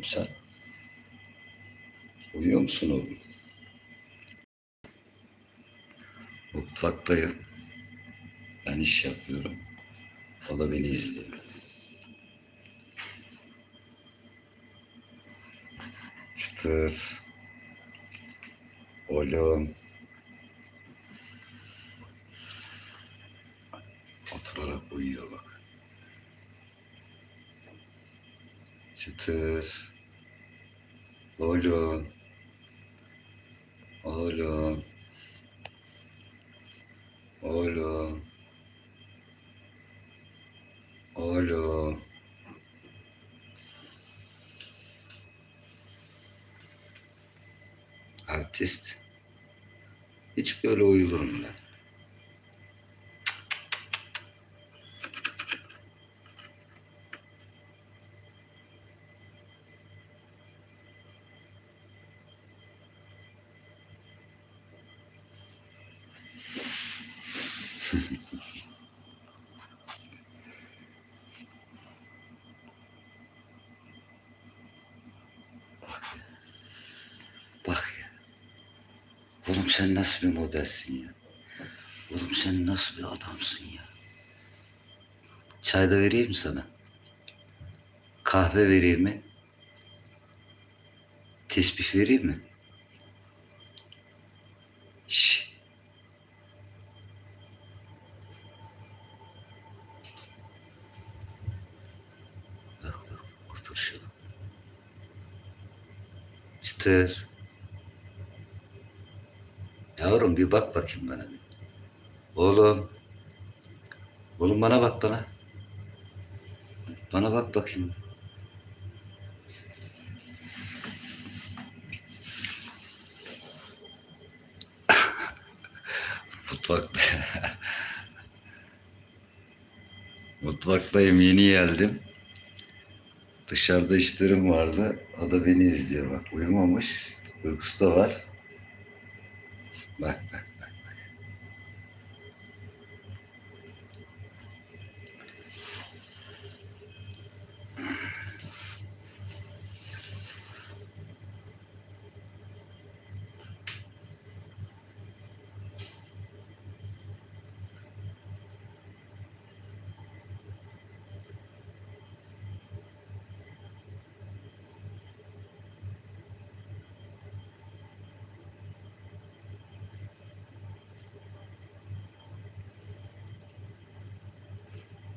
oğlum sen? Uyuyor musun oğlum? Mutfaktayım. Ben iş yapıyorum. Da beni izliyor. Çıtır. Oğlum. Oturarak uyuyor bak. Çıtır. Oğlum. Oğlum. Oğlum. Oğlum. Artist. Hiç böyle uyulur mu lan? Bak ya. Sen nasıl bir modelsin ya? Oğlum sen nasıl bir adamsın ya? Çay da vereyim mi sana? Kahve vereyim mi? Tesbih vereyim mi? Şş. Bak bak otur şuna. Çıtır. Yavrum bir bak bakayım bana bir. Oğlum. Oğlum bana bak bana. Bana bak bakayım. Mutfakta. Mutfaktayım yeni geldim. Dışarıda işlerim vardı. O da beni izliyor bak. Uyumamış. Uykusu da var. Bak bak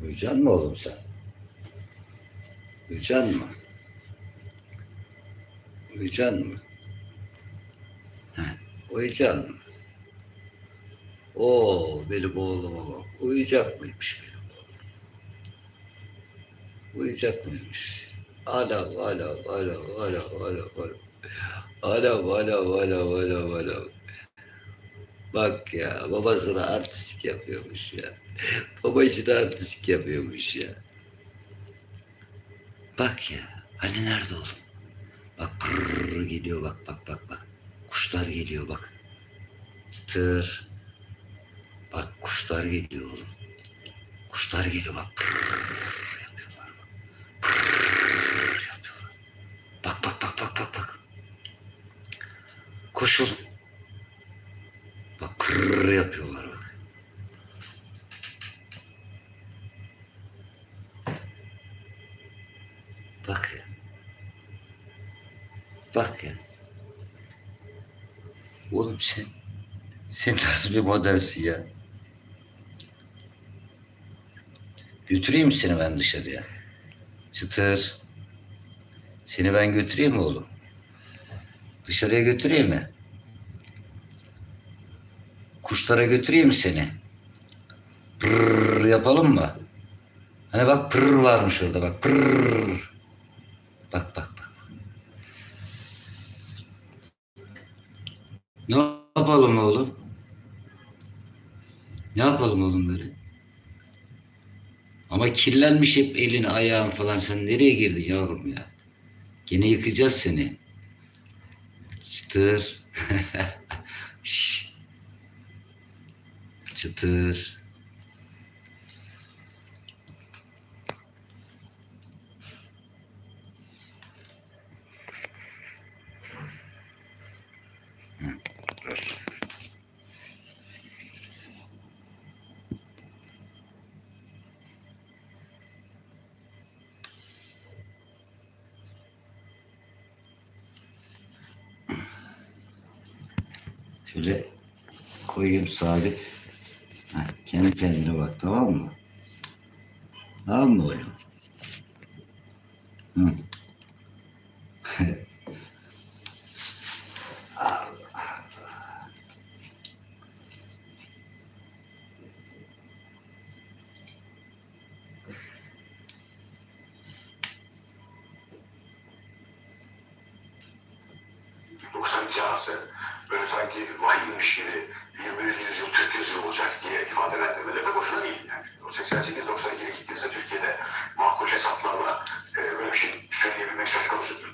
Uyuyacaksın mı oğlum sen? Uyuyacaksın mı? Uyuyacaksın mı? Heh, uyuyacaksın mı? Oo benim oğluma bak. Uyuyacak mıymış benim oğlum? Uyuyacak mıymış? Alev, alev, alev, alev, alev, alev. Alev, alev, alev, alev, alev. Bak ya babasına artistik yapıyormuş ya. Baba için artistik yapıyormuş ya. Bak ya. Hani nerede oğlum? Bak kırr geliyor bak bak bak bak. Kuşlar geliyor bak. Çıtır. Bak kuşlar geliyor oğlum. Kuşlar geliyor bak. Kırr yapıyorlar bak. Kırr yapıyorlar. Bak bak bak bak bak bak. Koş oğlum. Kırr yapıyorlar bak. Bak ya. Bak ya. Oğlum sen sen nasıl bir modelsin ya? Götüreyim seni ben dışarıya? Çıtır. Seni ben götüreyim mi oğlum? Dışarıya götüreyim mi? Kuşlara götüreyim seni? Pırr yapalım mı? Hani bak pırr varmış orada bak pırr. Bak bak bak. Ne yapalım oğlum? Ne yapalım oğlum böyle? Ama kirlenmiş hep elin ayağın falan. Sen nereye girdin yavrum ya? Gene yıkacağız seni. Çıtır. çıtır. Şöyle koyayım sabit. Kendi kendine bak tamam mı? Tamam mı oğlum? Hı. Doksan cihazı böyle sanki vahiymiş gibi 21. yüzyıl Türk yüzyılı olacak diye ifadelendirmeleri de boşuna değil. Yani o 88-92'lik krize Türkiye'de makul hesaplarla e, böyle bir şey söyleyebilmek söz yani.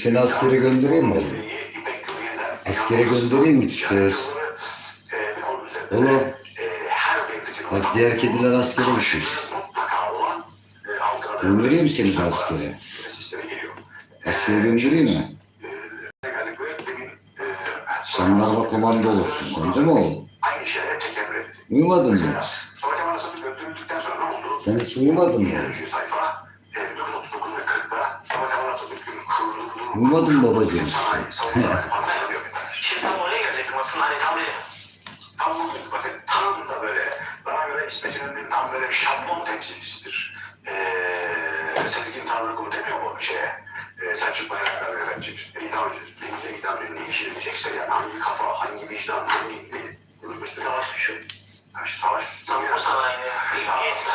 Seni askere göndereyim mi oğlum? Askere göndereyim mi üzerinde Oğlum. Bak diğer kediler askere altına Göndereyim seni de askere? Askere göndereyim mi? E, Jandarma komando olursun sen değil mi oğlum? Uyumadın mı? Sen hiç uyumadın mı? Mı babacığım? Sanayi, sanayi. Şimdi tam oraya gelecektim aslında hani Tam bugün bakın tam da böyle bana göre İsmet İnönü'nün tam böyle şablon temsilcisidir. Ee, Sezgin Tanrıkulu demiyor mu şeye? Ee, Selçuk Bayraktar ve Efendim idam ediyoruz. De idam ediyor. Ne işe yarayacaksa yani hangi kafa, hangi vicdan, hangi ne? Bunu gösteriyor. savaş suçu. Yani Savaş Savunma sanayini ilgisi.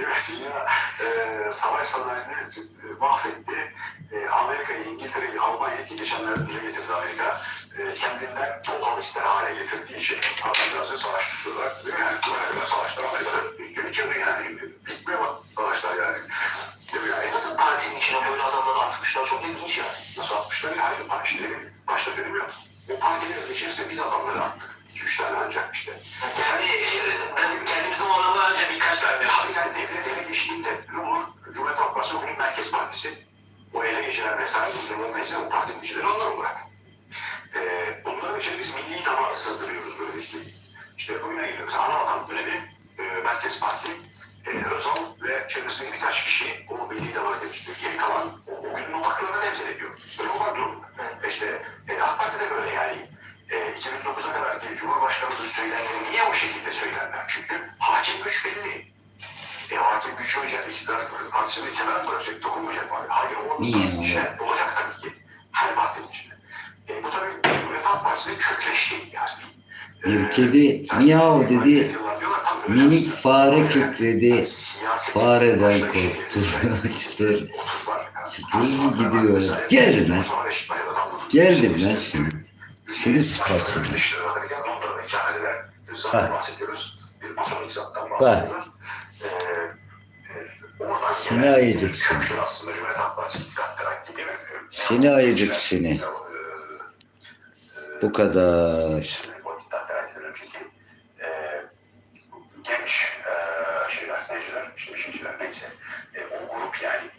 Evet, dünya e, savaş sanayini e, mahvetti. E, Amerika'yı, İngiltere'yi, Almanya'yı ki geçenlerde dile getirdi Amerika. E, kendinden totalistler hale getirdiği için adamcağızı savaş susuyorlar. Değil mi? Yani kadar savaşlar Amerika'da yönetiyordu yani. Bitmiyor bak savaşlar yani. Yani Nasıl partinin içine böyle adamları atmışlar çok ilginç yani. Nasıl atmışlar ya? Hayır, şimdi başta söylemiyorum. Merkez parti. E, Özal ve çevresindeki birkaç kişi o milli damarı temsil ediyor. Geri kalan o, o günün odaklarını temsil ediyor. Böyle olan durum. E, işte e, AK Parti de böyle yani. E, 2009'a kadar ki Cumhurbaşkanımızın söylemleri niye o şekilde söylerler? Çünkü hakim güç belli. E hakim güç olacak, iktidar partisini kenara bırakacak, dokunmayacak var. Hayır o Niye? içine olacak tabii ki. Her partinin içine. E, bu tabii Halk Partisi'nin kökleşti yani. Bir kedi miyav dedi, minik fare kükredi, fareden korktu. çıtır, çıtır gidiyor. Geldim lan. Geldim lan seni. Seni sıpasın. Zaten bahsediyoruz. Bir masonik zattan bahsediyoruz. Ee, e, oradan Seni ayıcık mi? Seni ayıcık seni. Bu kadar.